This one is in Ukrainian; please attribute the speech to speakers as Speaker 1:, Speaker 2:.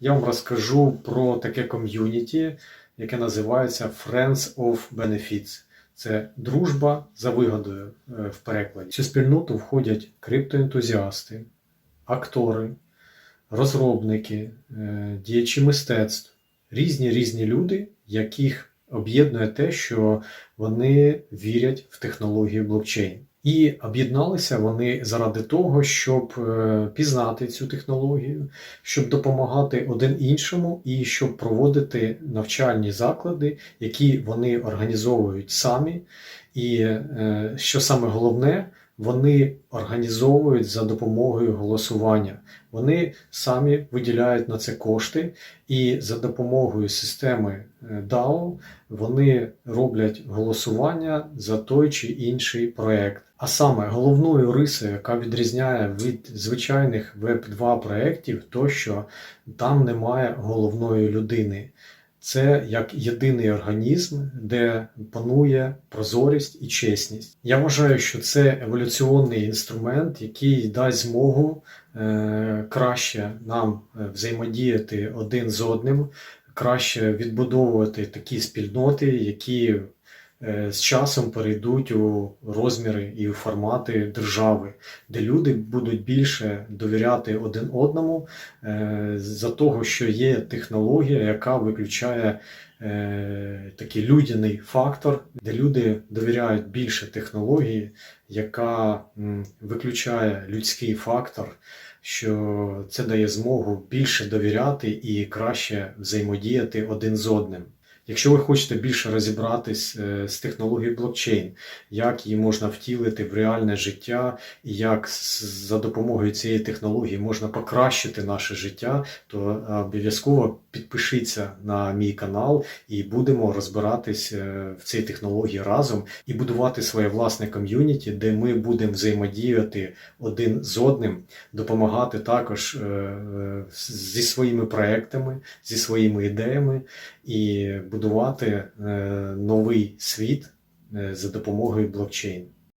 Speaker 1: я вам розкажу про таке ком'юніті, яке називається Friends of Benefits. Це дружба за вигодою е, в перекладі. В цю спільноту входять криптоентузіасти, актори, розробники, е, діячі мистецтв, різні різні люди, яких об'єднує те, що вони вірять в технологію блокчейн. І об'єдналися вони заради того, щоб е, пізнати цю технологію, щоб допомагати один іншому і щоб проводити навчальні заклади, які вони організовують самі. І е, що саме головне, вони організовують за допомогою голосування. Вони самі виділяють на це кошти, і за допомогою системи е, DAO вони роблять голосування за той чи інший проект. А саме головною рисою, яка відрізняє від звичайних Web2 проєктів, то що там немає головної людини. Це як єдиний організм, де панує прозорість і чесність. Я вважаю, що це еволюційний інструмент, який дасть змогу е, краще нам е, взаємодіяти один з одним, краще відбудовувати такі спільноти, які з часом перейдуть у розміри і у формати держави, де люди будуть більше довіряти один одному е, за того, що є технологія, яка виключає е, такий людяний фактор, де люди довіряють більше технології, яка виключає людський фактор. Що це дає змогу більше довіряти і краще взаємодіяти один з одним. Якщо ви хочете більше розібратись е, з технологією блокчейн, як її можна втілити в реальне життя, і як за допомогою цієї технології можна покращити наше життя, то е, обов'язково підпишіться на мій канал і будемо розбиратись е, в цій технології разом і будувати своє власне ком'юніті, де ми будемо взаємодіяти один з одним, допомагати також зі своїми проектами, зі своїми ідеями і будувати е, новий світ е, за допомогою блокчейн.